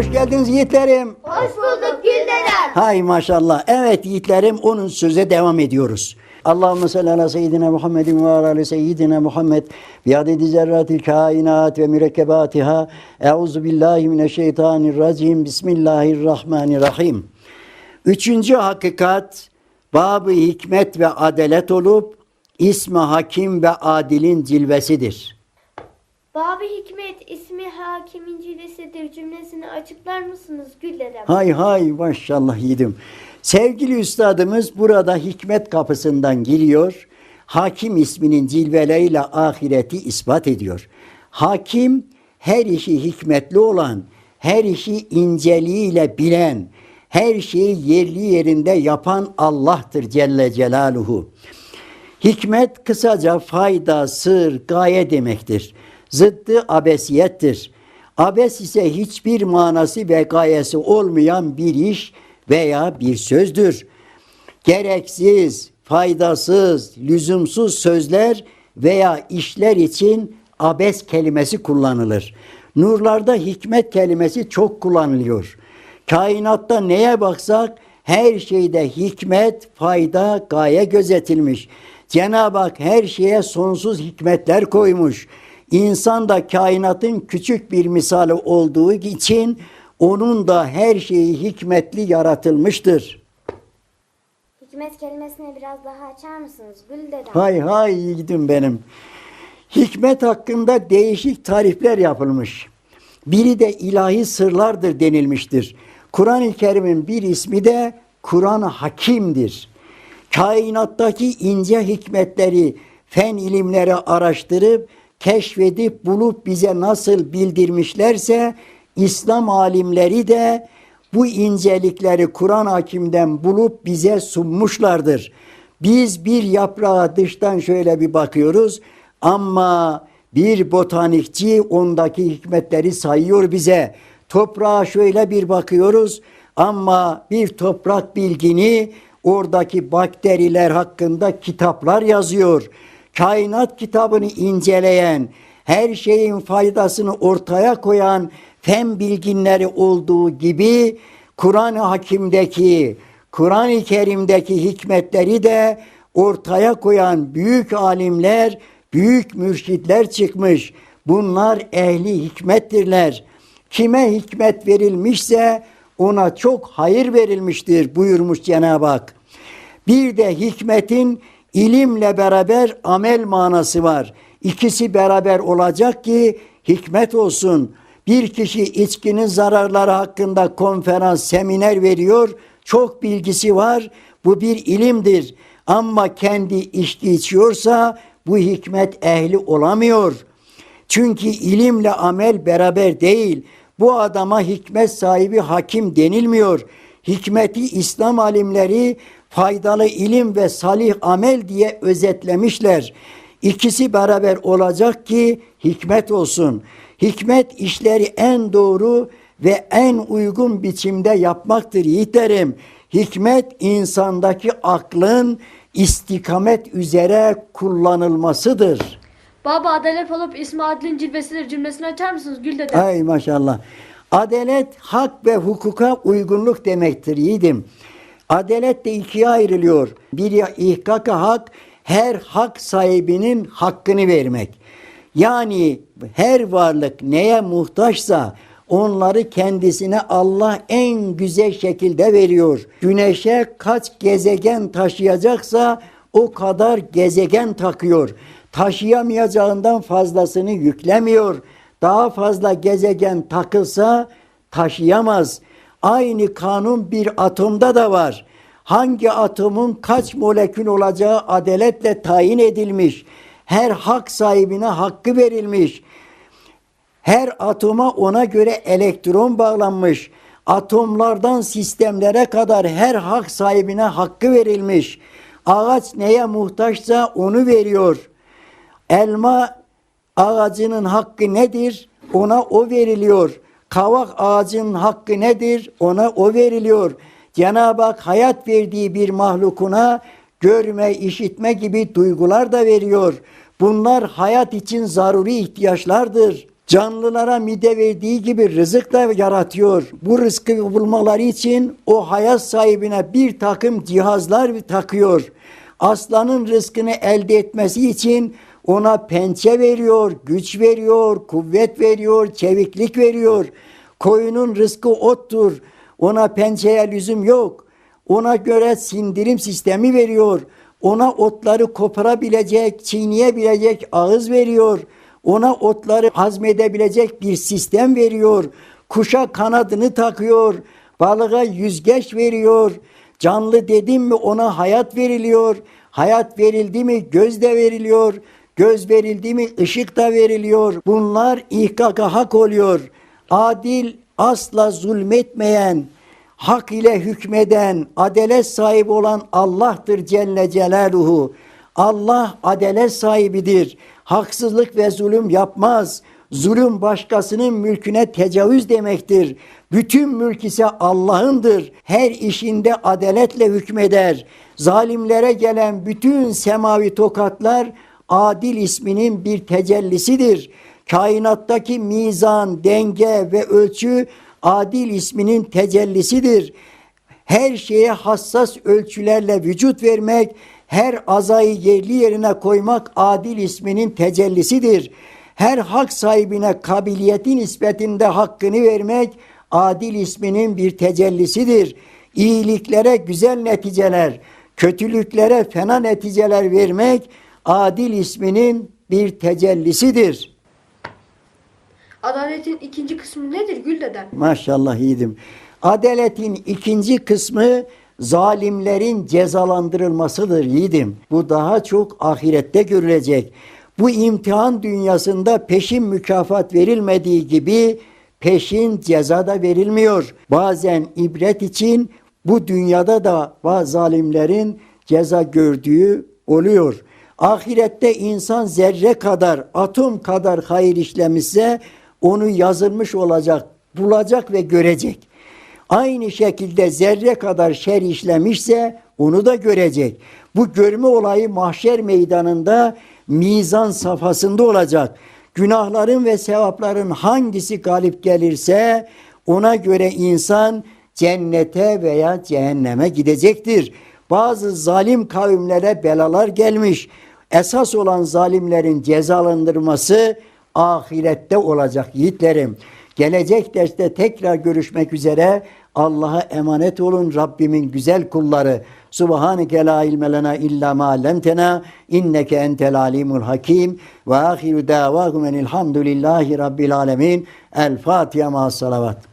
Hoş geldiniz yiğitlerim. Hoş bulduk Gül dedem. Hay maşallah. Evet yiğitlerim onun söze devam ediyoruz. Allahümme salli ala seyyidina Muhammedin ve ala seyyidina Muhammed bi adedi zerratil kainat ve mürekkebatiha. Euzu billahi mineşşeytanirracim. Bismillahirrahmanirrahim. Üçüncü hakikat babı hikmet ve adalet olup ismi hakim ve adilin cilvesidir. İsmi hakimin cilvesidir cümlesini açıklar mısınız Gül dedem? Hay hay maşallah yiğidim. Sevgili üstadımız burada hikmet kapısından giriyor. Hakim isminin cilveleriyle ahireti ispat ediyor. Hakim her işi hikmetli olan, her işi inceliğiyle bilen, her şeyi yerli yerinde yapan Allah'tır Celle Celaluhu. Hikmet kısaca fayda, sır, gaye demektir. Zıddı abesiyettir. Abes ise hiçbir manası ve gayesi olmayan bir iş veya bir sözdür. Gereksiz, faydasız, lüzumsuz sözler veya işler için abes kelimesi kullanılır. Nurlarda hikmet kelimesi çok kullanılıyor. Kainatta neye baksak her şeyde hikmet, fayda, gaye gözetilmiş. Cenab-ı Hak her şeye sonsuz hikmetler koymuş. İnsan da kainatın küçük bir misali olduğu için onun da her şeyi hikmetli yaratılmıştır. Hikmet kelimesini biraz daha açar mısınız Gül dedem? Hay hay yiğidim benim. Hikmet hakkında değişik tarifler yapılmış. Biri de ilahi sırlardır denilmiştir. Kur'an-ı Kerim'in bir ismi de Kur'an-ı Hakim'dir. Kainattaki ince hikmetleri, fen ilimleri araştırıp, keşfedip, bulup bize nasıl bildirmişlerse, İslam alimleri de bu incelikleri Kur'an Hakim'den bulup bize sunmuşlardır. Biz bir yaprağa dıştan şöyle bir bakıyoruz ama bir botanikçi ondaki hikmetleri sayıyor bize. Toprağa şöyle bir bakıyoruz ama bir toprak bilgini oradaki bakteriler hakkında kitaplar yazıyor. Kainat kitabını inceleyen, her şeyin faydasını ortaya koyan fen bilginleri olduğu gibi Kur'an-ı Hakim'deki, Kur'an-ı Kerim'deki hikmetleri de ortaya koyan büyük alimler, büyük mürşitler çıkmış. Bunlar ehli hikmettirler. Kime hikmet verilmişse ona çok hayır verilmiştir buyurmuş Cenab-ı Hak. Bir de hikmetin ilimle beraber amel manası var. İkisi beraber olacak ki hikmet olsun. Bir kişi içkinin zararları hakkında konferans, seminer veriyor. Çok bilgisi var. Bu bir ilimdir. Ama kendi içki içiyorsa bu hikmet ehli olamıyor. Çünkü ilimle amel beraber değil. Bu adama hikmet sahibi hakim denilmiyor. Hikmeti İslam alimleri faydalı ilim ve salih amel diye özetlemişler. İkisi beraber olacak ki hikmet olsun. Hikmet işleri en doğru ve en uygun biçimde yapmaktır yiğitlerim. Hikmet insandaki aklın istikamet üzere kullanılmasıdır. Baba adalet olup ismi adilin cilvesidir cümlesini açar mısınız Gül dedem? Ay maşallah. Adalet hak ve hukuka uygunluk demektir yiğidim. Adalet de ikiye ayrılıyor. Bir ihkaka hak, her hak sahibinin hakkını vermek. Yani her varlık neye muhtaçsa onları kendisine Allah en güzel şekilde veriyor. Güneşe kaç gezegen taşıyacaksa o kadar gezegen takıyor. Taşıyamayacağından fazlasını yüklemiyor. Daha fazla gezegen takılsa taşıyamaz. Aynı kanun bir atomda da var. Hangi atomun kaç molekül olacağı adaletle tayin edilmiş. Her hak sahibine hakkı verilmiş. Her atoma ona göre elektron bağlanmış. Atomlardan sistemlere kadar her hak sahibine hakkı verilmiş. Ağaç neye muhtaçsa onu veriyor. Elma ağacının hakkı nedir? Ona o veriliyor. Kavak ağacının hakkı nedir? Ona o veriliyor. Cenab-ı Hak hayat verdiği bir mahlukuna görme, işitme gibi duygular da veriyor. Bunlar hayat için zaruri ihtiyaçlardır. Canlılara mide verdiği gibi rızık da yaratıyor. Bu rızkı bulmaları için o hayat sahibine bir takım cihazlar takıyor. Aslanın rızkını elde etmesi için ona pençe veriyor, güç veriyor, kuvvet veriyor, çeviklik veriyor. Koyunun rızkı ottur. Ona pençeye lüzum yok. Ona göre sindirim sistemi veriyor. Ona otları koparabilecek, çiğneyebilecek ağız veriyor. Ona otları hazmedebilecek bir sistem veriyor. Kuşa kanadını takıyor. Balığa yüzgeç veriyor. Canlı dedim mi ona hayat veriliyor. Hayat verildi mi göz de veriliyor. Göz verildi mi ışık da veriliyor. Bunlar ihkaka hak oluyor. Adil asla zulmetmeyen, hak ile hükmeden, adalet sahibi olan Allah'tır Celle Celaluhu. Allah adalet sahibidir. Haksızlık ve zulüm yapmaz. Zulüm başkasının mülküne tecavüz demektir. Bütün mülk ise Allah'ındır. Her işinde adaletle hükmeder. Zalimlere gelen bütün semavi tokatlar adil isminin bir tecellisidir. Kainattaki mizan, denge ve ölçü adil isminin tecellisidir. Her şeye hassas ölçülerle vücut vermek, her azayı yerli yerine koymak adil isminin tecellisidir. Her hak sahibine kabiliyetin nispetinde hakkını vermek adil isminin bir tecellisidir. İyiliklere güzel neticeler, kötülüklere fena neticeler vermek adil isminin bir tecellisidir. Adaletin ikinci kısmı nedir Gül dedem? Maşallah yiğidim. Adaletin ikinci kısmı zalimlerin cezalandırılmasıdır yiğidim. Bu daha çok ahirette görülecek. Bu imtihan dünyasında peşin mükafat verilmediği gibi peşin ceza da verilmiyor. Bazen ibret için bu dünyada da zalimlerin ceza gördüğü oluyor. Ahirette insan zerre kadar, atom kadar hayır işlemişse onu yazılmış olacak, bulacak ve görecek. Aynı şekilde zerre kadar şer işlemişse onu da görecek. Bu görme olayı mahşer meydanında mizan safhasında olacak. Günahların ve sevapların hangisi galip gelirse ona göre insan cennete veya cehenneme gidecektir. Bazı zalim kavimlere belalar gelmiş. Esas olan zalimlerin cezalandırması ahirette olacak yiğitlerim. Gelecek derste tekrar görüşmek üzere. Allah'a emanet olun Rabbimin güzel kulları. Subhaneke la ilme lena illa ma allamtena inneke entel alimul hakim ve ahiru davahum enilhamdülillahi rabbil alemin. El Fatiha ma salavat.